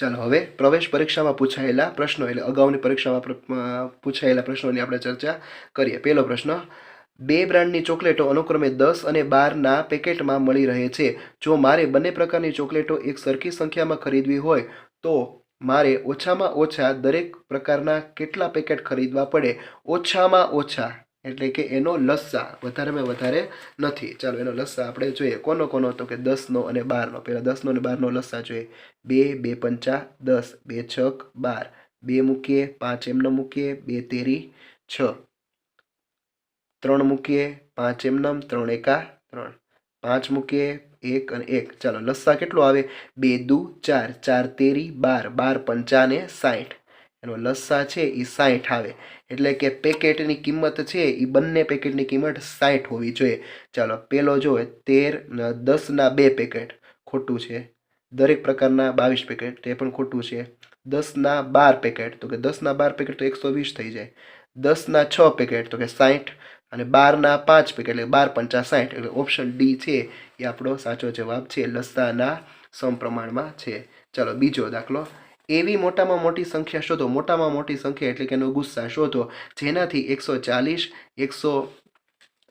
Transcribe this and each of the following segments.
ચાલો, હવે પ્રવેશ પરીક્ષામાં પૂછાયેલા પ્રશ્નો એટલે અગાઉની પરીક્ષામાં પૂછાયેલા પ્રશ્નોની આપણે ચર્ચા કરીએ. પહેલો પ્રશ્ન, બે બ્રાન્ડની ચોકલેટો અનુક્રમે દસ અને બારના પેકેટમાં મળી રહે છે. જો મારે બંને પ્રકારની ચોકલેટો એક સરખી સંખ્યામાં ખરીદવી હોય, તો મારે ઓછામાં ઓછા દરેક પ્રકારના કેટલા પેકેટ ખરીદવા પડે? ઓછામાં ઓછા. એટલે કે એનો લસ્સા વધારેમાં વધારે નથી. ચાલો, એનો લસ્સા આપણે જોઈએ. કોનો કોનો તો કે દસનો અને બારનો? પહેલાં દસનો અને બારનો લસ્સા જોઈએ. બે બે પંચા, દસ, બે છક, બાર. બે મૂકીએ, પાંચ એમનો મૂકીએ, બે તેરી, છ. ત્રણ મૂકીએ, પાંચ એમનમ, ત્રણ એકા, ત્રણ. પાંચ મૂકીએ, એક અને એક. ચાલો, લસ્સા કેટલો આવે? બે દુ, ચાર. ચાર તેરી, બાર. બાર પંચાને સાઠ એનો લસ્સા છે એ સાઠ આવે. એટલે કે પેકેટની કિંમત છે એ બંને પેકેટની કિંમત સાઠ હોવી જોઈએ. ચાલો, પેલો જો તેર દસના બે પેકેટ ખોટું છે. દરેક પ્રકારના બાવીસ પેકેટ, તે પણ ખોટું છે. દસના બાર પેકેટ, તો કે દસના બાર પેકેટ તો એકસો વીસ થઈ જાય. દસના છ પેકેટ, તો કે સાઠ અને બારના પાંચ પેકેટ, એટલે બાર પંચા સાઠ એટલે ઓપ્શન ડી છે એ આપણો સાચો જવાબ છે લસ્સાના સમપ્રમાણમાં છે. ચાલો, બીજો દાખલો. એવી મોટામાં મોટી સંખ્યા શોધો, મોટામાં મોટી સંખ્યા એટલે કે એનો ગુસ્સા શોધો, જેનાથી એકસો ચાલીસ, એકસો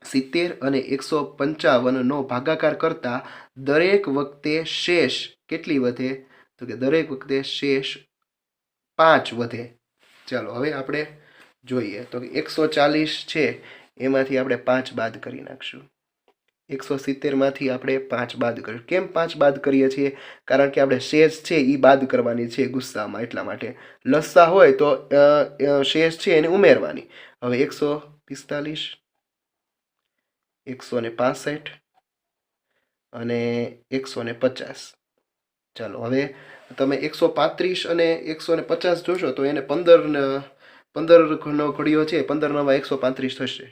સિત્તેર અને એકસો પંચાવનનો ભાગાકાર કરતા દરેક વખતે શેષ કેટલી વધે? તો કે દરેક વખતે શેષ પાંચ વધે. ચાલો, હવે આપણે જોઈએ. તો કે એકસો ચાલીસ છે, એમાંથી આપણે પાંચ બાદ કરી નાખશું. એકસો સિત્તેરમાંથી આપણે પાંચ બાદ કરીશું કેમ પાંચ બાદ કરીએ છીએ? કારણ કે આપણે શેષ છે એ બાદ કરવાની છે ગુસ્સામાં એટલા માટે. લસ્સા હોય તો શેષ છે એને ઉમેરવાની. હવે એકસો પિસ્તાલીસ, એકસો ને પાસઠ અને એકસો ને પચાસ. ચાલો, હવે તમે એકસો પાંત્રીસ અને એકસો ને પચાસ જોશો તો એને પંદર પંદર નો ઘડિયો છે, પંદર નવા એકસો પાંત્રીસ થશે.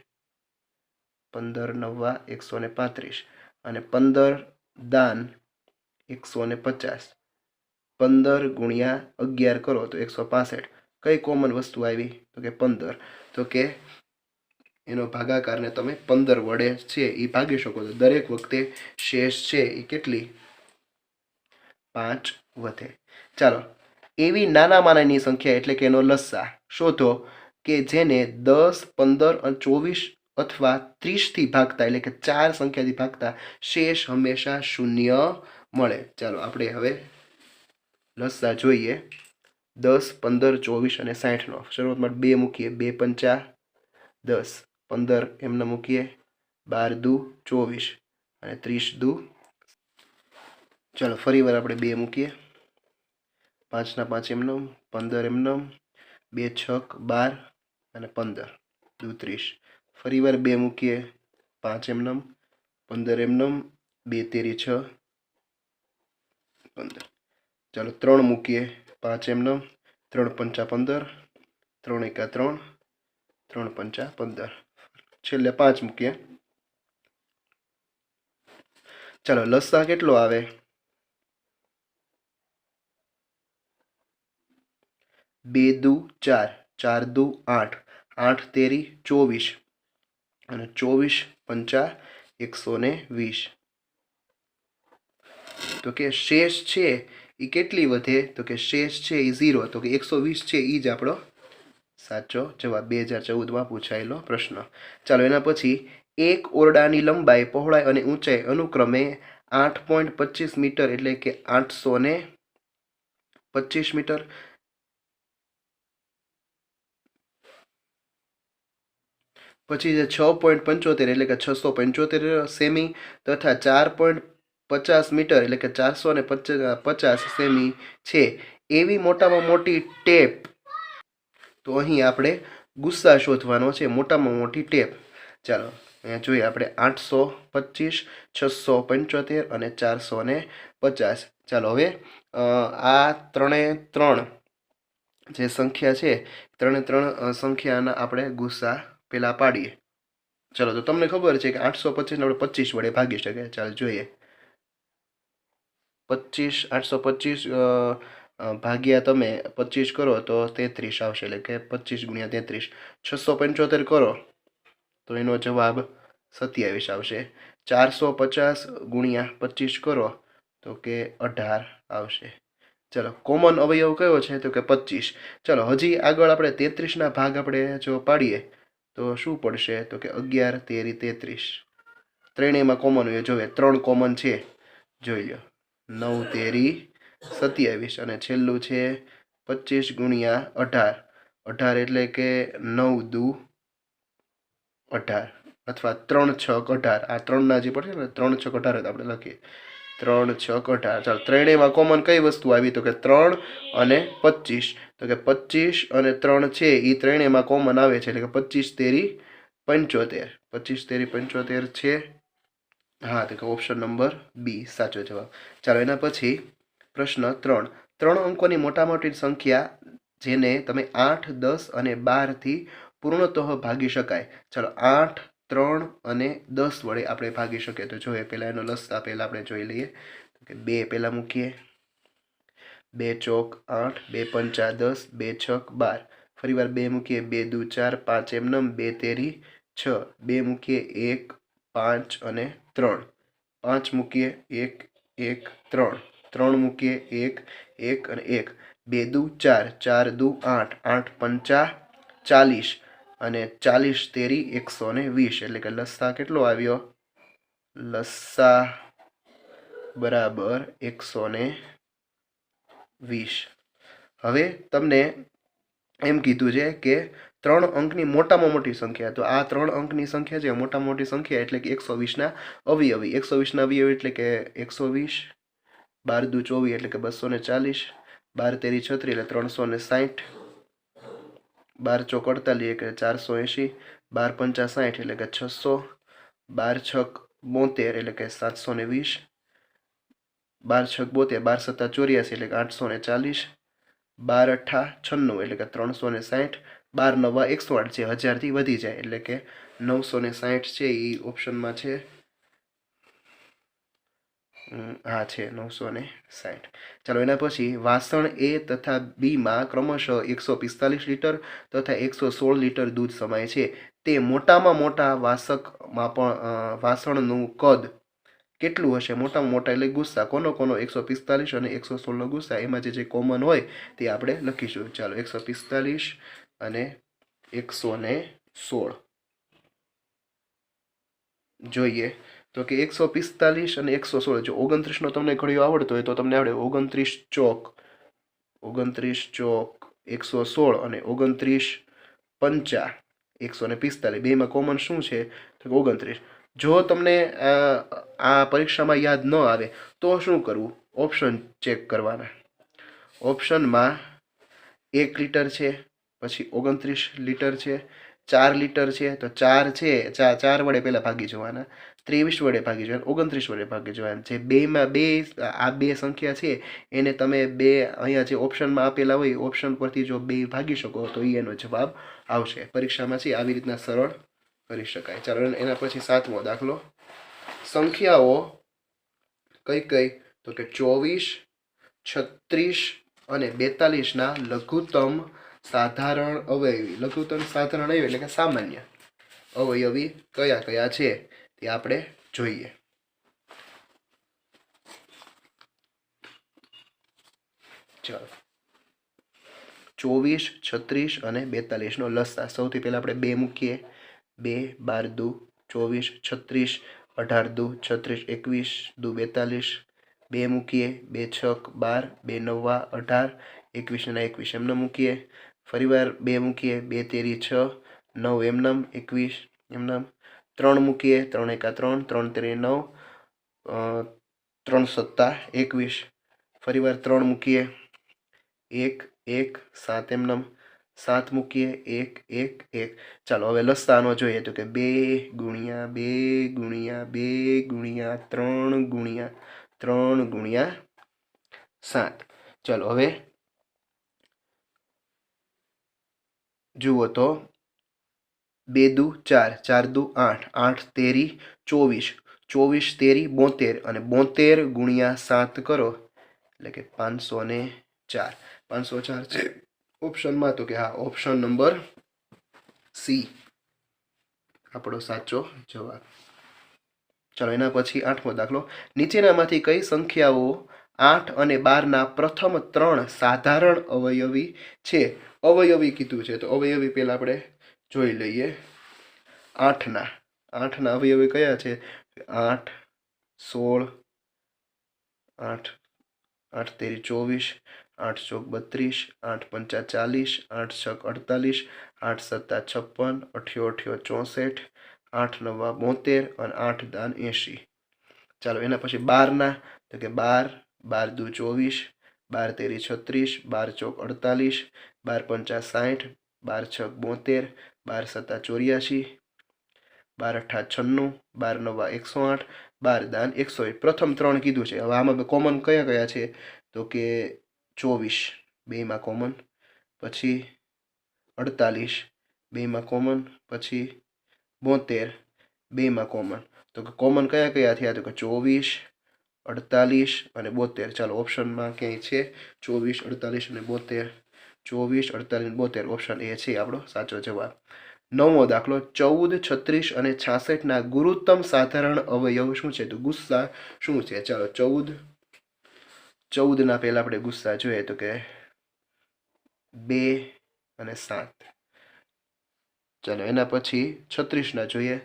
પંદર નવા એકસો ને પાંત્રીસ અને પંદર દાન એકસો ને પચાસ. પંદર ગુણ્યા અગિયાર કરો તો એકસો પાસઠ. કઈ કોમન વસ્તુ આવી? તો કે પંદર. તો કે એનો ભાગાકારને તમે પંદર વડે છે એ ભાગી શકો છો. દરેક વખતે શેષ છે એ કેટલી? પાંચ વધે ચાલો, એવી નાના માનાની સંખ્યા એટલે કે એનો લસ્સા શોધો કે જેને દસ, પંદર અને ચોવીસ અથવા ત્રીસથી ભાગતા એટલે કે ચાર સંખ્યાથી ભાગતા, શેષ હંમેશા શૂન્ય મળે. ચાલો, આપણે હવે લસા જોઈએ. દસ, પંદર, ચોવીસ અને સાઠનો. શરૂઆતમાં બે મૂકીએ. બે પંચા દસ, પંદર એમને મૂકીએ. બાર દુ, ચોવીસ અને ત્રીસ દુ. ચાલો ફરી વાર આપણે બે મૂકીએ. પાંચના પાંચ એમનમ પંદર એમનમ બે છક બાર અને પંદર. દુ, ત્રીસ. ફરી વાર બે મૂકીએ. પાંચ એમનમ, પંદર એમનમ, બે તેરી છ, પંદર. ચાલો ત્રણ મૂકીએ. પાંચ એમનમ, ત્રણ પંચા પંદર, ત્રણ એકા ત્રણ ત્રણ પંચા પંદર. છેલ્લે પાંચ મૂકીએ. ચાલો, લસા કેટલો આવે? બે દુ ચાર ચાર દુ આઠ આઠ તેરી ચોવીસ. અને ચોવીસ પંચા એકસો ને વીસ. તો કે શેષ છે એ કેટલી વધે? તો કે શેષ છે એ ઝીરો. તો કે એકસો વીસ છે એ જ આપણો સાચો જવાબ. બે હજાર ચૌદમાં પૂછાયેલો પ્રશ્ન. ચાલો એના પછી એક ઓરડાની લંબાઈ પહોળાઈ અને ઊંચાઈ અનુક્રમે આઠ પોઈન્ટ પચીસ મીટર એટલે કે આઠસો ને પચીસ મીટર. પછી છે છ પોઈન્ટ પંચોતેર એટલે કે છસો પંચોતેર સેમી તથા ચાર પોઈન્ટ પચાસ મીટર એટલે કે ચારસો ને પચાસ સેમી છે. એવી મોટામાં મોટી ટેપ તો અહીં આપણે ગુસ્સા શોધવાનો છે, મોટામાં મોટી ટેપ. ચાલો, અહીંયા જોઈએ આપણે આઠસો પચીસ, છસો પંચોતેર અને ચારસો ને પચાસ. ચાલો હવે આ ત્રણે ત્રણ જે સંખ્યા છે, ત્રણે ત્રણ સંખ્યાના આપણે ગુસ્સા પેલા પાડીએ. ચાલો, તો તમને ખબર છે કે આઠસો પચીસને આપણે પચીસ વડે ભાગી શકીએ ચાલ, જોઈએ. પચીસ, આઠસો પચીસ ભાગ્યા તમે પચીસ કરો તો તેત્રીસ આવશે. એટલે કે પચીસ ગુણ્યા તેત્રીસ, છસો પંચોતેર કરો તો એનો જવાબ સત્યાવીસ આવશે. ચારસો પચાસ ગુણ્યા પચીસ કરો તો કે અઢાર આવશે. ચલો, કોમન અવયવ કયો છે તો કે પચીસ. ચલો, હજી આગળ આપણે તેત્રીસના ભાગ આપણે જો પાડીએ તો શું પડશે? તો કે અગિયાર, તેરી, તેત્રીસ. ત્રણેયમાં કોમન હોય. જોવે ત્રણ કોમન છે, જોઈ લો નવ, તેરી, સત્યાવીસ. અને છેલ્લું છે પચીસ ગુણ્યા અઢાર. અઢાર એટલે કે નવ દુ અઢાર. અથવા ત્રણ છક અઢાર. આ ત્રણના જે પડશે ને, ત્રણ છક અઢાર જ આપણે લખીએ. ત્રણ છ અઢાર ચાલો, ત્રણેયમાં કોમન કઈ વસ્તુ આવી? તો કે ત્રણ અને પચીસ. તો કે પચીસ અને ત્રણ છે એ ત્રણેયમાં કોમન આવે છે, એટલે કે પચીસ તેરી પંચોતેર. પચીસ તેરી પંચોતેર છે. હા, તો કે ઓપ્શન નંબર બી સાચો જવાબ. ચાલો, એના પછી પ્રશ્ન ત્રણ. ત્રણ અંકોની મોટા મોટી સંખ્યા જેને તમે આઠ, દસ અને બારથી પૂર્ણતઃ ભાગી શકાય. ચાલો, આઠ ત્રણ અને દસ વડે આપણે ભાગી શકીએ. તો જોઈએ, પહેલાં એનો લસતા પહેલાં આપણે જોઈ લઈએ. કે બે પહેલાં મૂકીએ. બે ચોક આઠ, બે પંચા દસ, બે છક બાર. ફરીવાર બે મૂકીએ, બે દુ ચાર, પાંચ એમ નમ બે તેરી, છ. બે મૂકીએ, એક, પાંચ અને ત્રણ. પાંચ મૂકીએ, એક એક, ત્રણ. ત્રણ મૂકીએ, એક એક અને એક. બે દુ ચાર ચાર દુ આઠ. આઠ પંચા ચાલીસ. અને ચાલીસ તેરી એકસો ને વીસ. એટલે કે લસ્સા કેટલો આવ્યો? લસ્સા બરાબર એકસો ને વીસ. હવે તમને એમ કીધું છે કે ત્રણ અંકની મોટામાં મોટી સંખ્યા. તો આ ત્રણ અંકની સંખ્યા છે, મોટામાં મોટી સંખ્યા એટલે કે એકસો વીસના અવયવી. એકસો વીસના અવયવી એટલે કે એકસો વીસ, બાર દુ ચોવીસ એટલે કે બસો ને ચાલીસ, બાર તેરી છત્રીસ એટલે ત્રણસો ને સાઠ બાર ચોક અડતાલીસ એટલે ચારસો એંશી, બાર પંચા સાઠ એટલે કે છસો, બાર છક બોતેર એટલે કે સાતસો ને વીસ, બાર છક બોતેર, બાર સત્તા ચોર્યાસી એટલે કે આઠસો ને ચાલીસ, બાર અઠ્ઠા છન્નું એટલે કે ત્રણસો ને સાઠ, બાર નવા એકસો આઠ જે હજારથી વધી જાય એટલે કે નવસો ને સાઠ છે એ ઓપ્શનમાં છે. હા છે નવસો ને સાઠ. ચાલો, એના પછી વાસણ એ તથા બીમાં ક્રમશઃ એકસો પિસ્તાલીસ લીટર તથા એકસો સોળ લીટર દૂધ સમાય છે. તે મોટામાં મોટા વાસકમાં પણ વાસણનું કદ કેટલું હશે? મોટામાં મોટા એટલે ગુસ્સા. કોનો કોનો? એકસો પિસ્તાલીસ અને એકસો સોળનો ગુસ્સા. એમાં જે જે કોમન હોય તે આપણે લખીશું. ચાલો, એકસો પિસ્તાલીસ અને એકસો ને સોળ. જોઈએ. તો કે એકસો પિસ્તાલીસ અને એકસો સોળ. જો ઓગણત્રીસનો તમને ઘડિયો આવડતો હોય તો તમને આવડે ઓગણત્રીસ ચોક ઓગણત્રીસ ચોક, એકસો સોળ અને ઓગણત્રીસ પંચા, એકસો ને પિસ્તાલીસ. બેમાં કોમન શું છે? તો કે ઓગણત્રીસ. જો તમને આ પરીક્ષામાં યાદ ન આવે, તો શું કરવું? ઓપ્શન ચેક કરવાના. ઓપ્શનમાં એક લીટર છે, પછી ઓગણત્રીસ લીટર છે, ચાર લીટર છે, તો ચાર છે ચાર ચાર વડે પહેલાં ભાગી જવાના. ત્રેવીસ વડે ભાગી જવાય, ઓગણત્રીસ વડે ભાગી જવાનું જે બેમાં બે, આ બે સંખ્યા છે, એને તમે બે અહીંયા જે ઓપ્શનમાં આપેલા હોય ઓપ્શન પરથી જો બે ભાગી શકો, તો એ એનો જવાબ આવશે. પરીક્ષામાં છે, આવી રીતના સરળ કરી શકાય. ચાલો એના પછી સાતમો દાખલો. સંખ્યાઓ કઈ કઈ? તો કે ચોવીસ, છત્રીસ અને બેતાલીસના લઘુત્તમ સાધારણ અવયવી. લઘુત્તમ સાધારણ અવયવી એટલે કે સામાન્ય અવયવી કયા કયા છે? તે આપણે જોઈએ. ચાલો. ચોવીસ, છત્રીસ અને બેતાલીસનો લસા. સૌથી પહેલાં આપણે બે મૂકીએ. બે, બાર, દુ, ચોવીસ, છત્રીસ, અઢાર, દુ, છત્રીસ, એકવીસ, દુ, બેતાલીસ. બે મૂકીએ. બે, છક, બાર, બે, નવ્વા, અઢાર એકવીસના એકવીસ. એમને મૂકીએ. ફરીવાર બે મૂકીએ. બે, તેરી, છ, નવ, એમનામ, એકવીસ, એમનમ. ત્રણ મૂકીએ, ત્રણ એકા ત્રણ ત્રણ તેરી નવ ત્રણ સત્તા, એકવીસ. ફરીવાર ત્રણ મૂકીએ. એક એક, સાત એમનમ. સાત મૂકીએ, એક એક એક. ચાલો, હવે લસાનો જોઈએ તો કે બે ગુણ્યા બે ગુણ્યા બે ગુણ્યા, ત્રણ ગુણ્યા ત્રણ ગુણ્યા સાત. ચાલો, હવે જુઓ તો બે દુ ચાર ચાર દુ આઠ આઠ તેરી ચોવીસ. ચોવીસ, તેરી, બોતેર અને બોતેર ગુણ્યા સાત કરો, એટલે કે પાંચસો ને ચાર. પાંચસો ચાર છે. ઓપ્શનમાં તો કે હા, ઓપ્શન નંબર સી. આપણો સાચો જવાબ. ચાલો, એના પછી આઠમો દાખલો. નીચેનામાંથી કઈ સંખ્યાઓ આઠ અને બારના પ્રથમ ત્રણ સાધારણ અવયવી છે? અવયવી કીધું છે. તો અવયવી પહેલાં આપણે જોઈ લઈએ. આઠના. આઠના અવયવી કયા છે? આઠ, સોળ, આઠ આઠ તેરી ચોવીસ, આઠ ચોક બત્રીસ, આઠ પંચા ચાલીસ, આઠ છક અડતાલીસ, આઠ સત્તા છપ્પન, અઠ્યો અઠ્યો ચોસઠ, આઠ નવા બોતેર અને આઠ દાન એંશી. ચાલો એના પછી બારના. તો કે બાર બાર દુ ચોવીસ, બાર તેરી છત્રીસ, બાર ચોક અડતાલીસ, બાર પંચા સાઠ, બાર છક બોતેર બાર સત્તા ચોર્યાસી બાર અઠા છન્નું, બાર નવા એકસો આઠ, બાર દાન એકસો એક. પ્રથમ ત્રણ કીધું છે. હવે આમાં કોમન કયા કયા છે? તો કે ચોવીસ બેમાં કોમન પછી અડતાલીસ બેમાં કોમન પછી બોતેર બેમાં કોમન તો કે કોમન કયા કયા થયા? તો કે ચોવીસ, અડતાલીસ અને બોતેર. ચાલો ઓપ્શનમાં ક્યાંય છે? ચોવીસ, અડતાલીસ અને બોતેર. ચોવીસ, અડતાલીસ, બોતેર ઓપ્શન એ છે આપણો સાચો જવાબ. નવમો દાખલો, ચૌદ, છત્રીસ અને છાસઠના ગુરુત્તમ સાધારણ અવયવ શું છે? તો ગુસ્સા શું છે? ચાલો, ચૌદ. ચૌદના પહેલાં આપણે ગુસ્સા જોઈએ તો કે બે અને સાત. ચાલો, એના પછી છત્રીસના જોઈએ.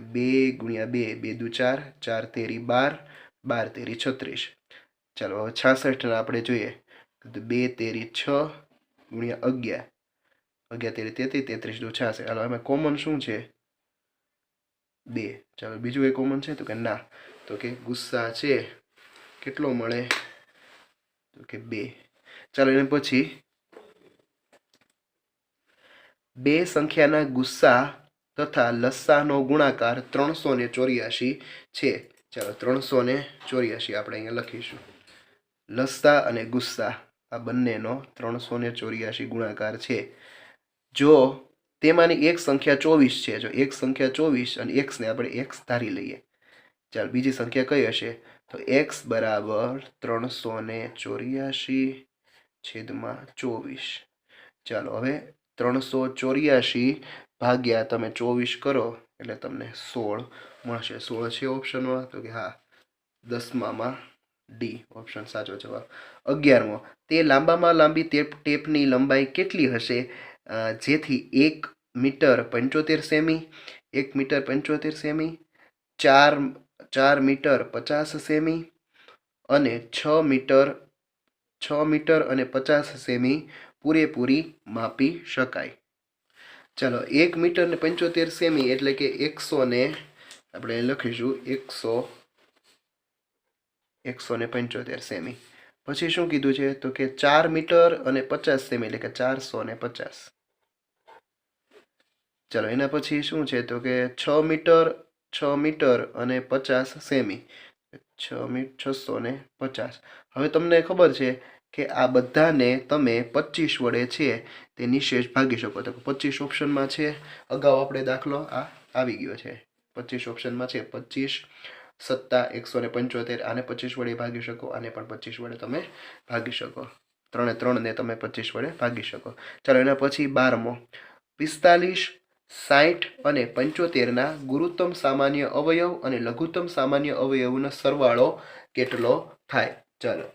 બે ગુણ્યા બે બે દુ ચાર ચાર તેરી બાર બાર તેરી છત્રીસ. ચાલો, હવે છાસઠના આપણે જોઈએ. તો બે તેરી છ ગુણ્યા અગિયાર. અગિયાર તેરી તેત્રીસ તેત્રીસ દો છાસઠ હાલો એમાં કોમન શું છે? બે. ચાલો, બીજું એ કોમન છે તો કે ના. તો કે ગુસ્સા છે. કેટલો મળે? તો કે બે. ચાલો, એને પછી બે સંખ્યાના ગુસ્સા તથા લસ્સાનો ગુણાકાર ત્રણસો ને ચોર્યાસી છે. ચાલો, ત્રણસો ને ચોર્યાસી આપણે અહીંયા લખીશું. લસ્સા અને ગુસ્સા. આ બંનેનો ત્રણસો ને ચોર્યાસી ગુણાકાર છે. જો તેમાંની એક સંખ્યા ચોવીસ છે, જો એક સંખ્યા ચોવીસ અને એક્સને આપણે એક્સ ધારી લઈએ. ચાલ, બીજી સંખ્યા કઈ હશે? તો એક્સ બરાબર ત્રણસો ને ચોર્યાસી છેદમાં ચોવીસ. ચાલો, હવે ત્રણસો ચોર્યાસી ભાગ્યા તમે ચોવીસ કરો, એટલે તમને સોળ મળશે. સોળ છે ઓપ્શનમાં, તો કે હા, દસમામાં ડી ઓપ્શન સાચો જવાબ. અગિયારમો, તે લાંબામાં લાંબી ટેપ, ટેપની લંબાઈ કેટલી હશે? જેથી એક મીટર પંચોતેર સેમી, એક મીટર પંચોતેર સેમી, ચાર ચાર મીટર પચાસ સેમી અને છ મીટર છ મીટર અને પચાસ સેમી પૂરેપૂરી માપી શકાય. ચાલો, એક મીટર ને પંચોતેર સેમી એટલે કે એકસો ને, આપણે લખીશું, એકસો એકસો ને પંચોતેર સેમી. પછી શું કીધું છે? તો કે ચાર મીટર અને પચાસ સેમી, એટલે કે ચારસો ને પચાસ. ચાલો, એના પછી શું છે? તો કે છ મીટર છ મીટર અને પચાસ સેમી. છ મીટ છસો ને પચાસ. હવે તમને ખબર છે કે આ બધાને તમે પચીસ વડે છે તે નિશેષ ભાગી શકો. તો પચીસ ઓપ્શનમાં છે. અગાઉ આપણે દાખલો આ આવી ગયો છે. પચીસ ઓપ્શનમાં છે પચીસ સત્તા એકસો ને પંચોતેર, આને પચીસ વડે ભાગી શકો, આને પણ પચીસ વડે તમે ભાગી શકો. ત્રણે ત્રણને તમે પચીસ વડે ભાગી શકો. ચાલો એના પછી બારમો. પિસ્તાલીસ સાઠ અને પંચોતેરના ગુરુત્તમ સામાન્ય અવયવ અને લઘુત્તમ સામાન્ય અવયવનો સરવાળો કેટલો થાય? ચાલો,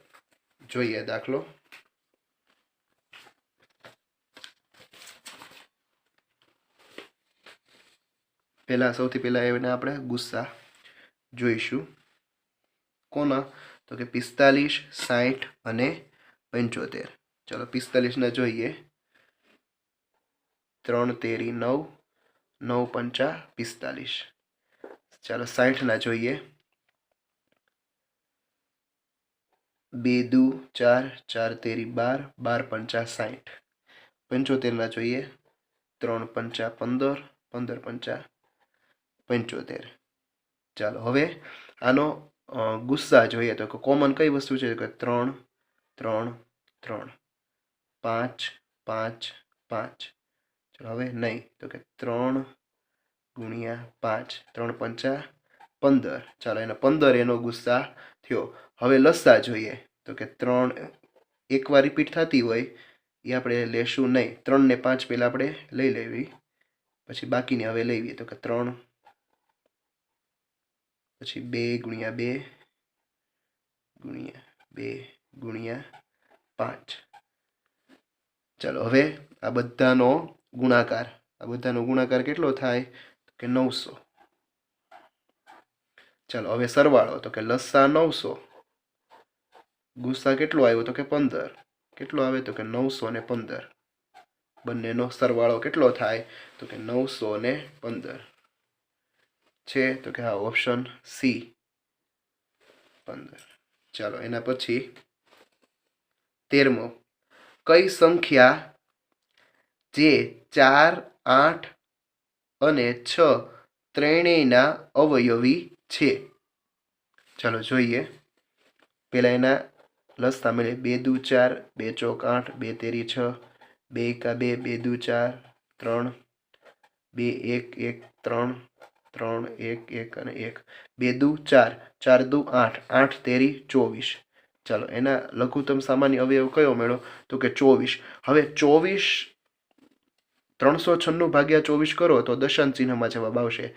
જોઈએ દાખલો. પહેલાં, સૌથી પહેલાં એને આપણે ગુસ્સા જોઈશું. કોના તો કે પિસ્તાલીસ સાઠ અને પંચોતેર. ચાલો પિસ્તાલીસના જોઈએ. ત્રણ તેરી નવ નવ પંચા પિસ્તાલીસ. ચાલો સાઠના જોઈએ. બે દુ, ચાર ચાર તેરી બાર બાર પંચા સાઠ પંચોતેરના જોઈએ. ત્રણ પંચા પંદર પંદર પંચા પંચોતેર. ચાલો, હવે આનો ગુસ્સા જોઈએ તો કોમન કઈ વસ્તુ છે? કે ત્રણ ત્રણ ત્રણ, પાંચ પાંચ પાંચ. ચાલો, હવે નહીં, તો કે ત્રણ ગુણ્યા પાંચ, ત્રણ પંચા પંદર. ચાલો, એનો પંદર એનો ગુસ્સા થયો. હવે લસ્સા જોઈએ, તો કે ત્રણ, એકવાર રિપીટ થતી હોય, એ આપણે લેશું નહીં. ત્રણને પાંચ પહેલાં આપણે લઈ લેવી. પછી બાકીની હવે લઈએ, તો કે ત્રણ પછી બે ગુણ્યા બે ગુણ્યા બે ગુણ્યા પાંચ. ચાલો, હવે આ બધાનો ગુણાકાર, આ બધાનો ગુણાકાર કેટલો થાય? તો કે નવસો. ચાલો, હવે સરવાળો, તો કે લસ્સા નવસો. ગુસ્સા કેટલો આવ્યો? તો કે પંદર. કેટલો આવે? તો કે નવસો ને પંદર. બંનેનો સરવાળો કેટલો થાય? તો કે નવસો ને પંદર. છે, તો કે હા ઓપ્શન સી પંદર. ચાલો, એના પછી તેરમો. કઈ સંખ્યા જે ચાર, આઠ અને છ ત્રણેયના અવયવી છે? ચાલો, જોઈએ. પહેલાં એના લસતા મળે. બે દુ ચાર, બે ચોક આઠ, બે તેરી છ, બે એકા બે બે દુ ચાર, ત્રણ, બે એક એક, ત્રણ ત્રણ, એક એક અને એક. બે દુ, ચાર. ચાર દુ, આઠ. આઠ, તેરી, ચોવીસ. ચાલો, એના લઘુત્તમ સામાન્ય અવયવ કયો મેળો? તો કે ચોવીસ. હવે ચોવીસ ત્રણસો છન્નું ભાગ્યા ચોવીસ કરો તો દશાંશ ચિહ્નમાં જવાબ આવશે.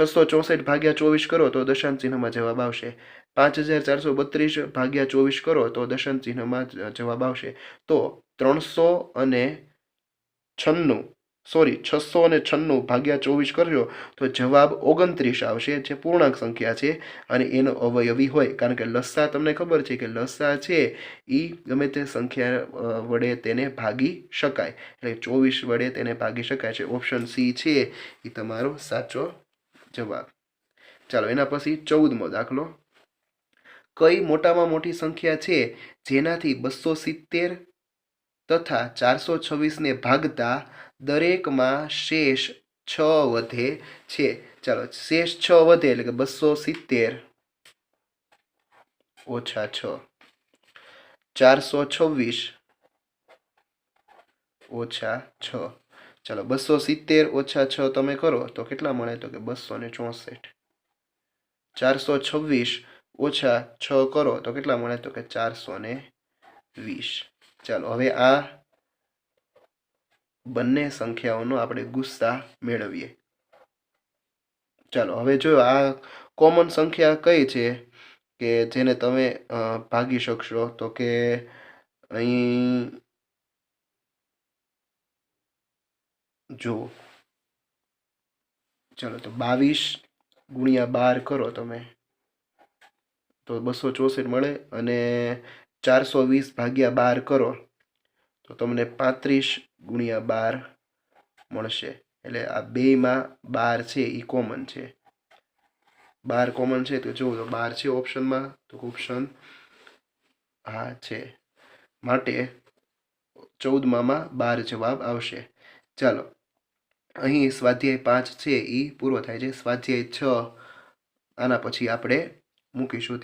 છસો ચોસઠ ભાગ્યા ચોવીસ કરો તો દશાંશ ચિહ્નમાં જવાબ આવશે. પાંચ હજાર ચારસો બત્રીસ ભાગ્યા ચોવીસ કરો તો દશાંત ચિહ્નમાં જવાબ આવશે. તો ત્રણસો અને છન્નું સોરી, છસો અને છન્નું ભાગ્યા ચોવીસ કરશો તો જવાબ ઓગણત્રીસ આવશે, જે પૂર્ણાંક સંખ્યા છે અને એનો અવયવી હોય. કારણ કે લસ્સા તમને ખબર છે કે લસ્સા છે એ ગમે તે સંખ્યા વડે તેને ભાગી શકાય. એટલે ચોવીસ વડે તેને ભાગી શકાય છે. ઓપ્શન સી છે એ તમારો સાચો જવાબ. ચાલો, એના પછી ચૌદમો દાખલો. કઈ મોટામાં મોટી સંખ્યા છે જેનાથી બસો સિત્તેર તથા ચારસો છવ્વીસને ભાગતા દરેકમાં શેષ છ વધે છે. ચાલો, શેષ છ વધે એટલે કે બસો સિત્તેર ઓછા છ. ચારસો છવ્વીસ ઓછા છ. ચાલો, બસો સિત્તેર ઓછા છ તમે કરો તો કેટલા મળે? તો કે બસો ને ચોસઠ. ચારસો છવ્વીસ ઓછા છ કરો તો કેટલા મળે? તો કે ચારસો ને વીસ. ચાલો, હવે આ બંને સંખ્યાઓનો આપણે ગુસ્સા મેળવીએ. ચાલો, હવે જો આ કોમન સંખ્યા કઈ છે કે જેને તમે ભાગી શકશો? તો કે અહીં જુઓ. ચાલો, તો બાવીસ ગુણ્યા બાર કરો તમે. તો બસો ચોસઠ મળે અને ચારસો વીસ ભાગ્યા બાર કરો. તો તમને પાંત્રીસ ગુણ્યા બાર મળશે. એટલે આ બેમાં બાર છે એ કોમન છે. બાર કોમન છે, તો જુઓ, તો બાર છે ઓપ્શનમાં તો ઓપ્શન હા છે. માટે ચૌદમામાં બાર જવાબ આવશે. ચાલો, અહીં સ્વાધ્યાય પાંચ છે એ પૂરો થાય છે. સ્વાધ્યાય છ, આના પછી આપણે મૂકીશું ત્યાં.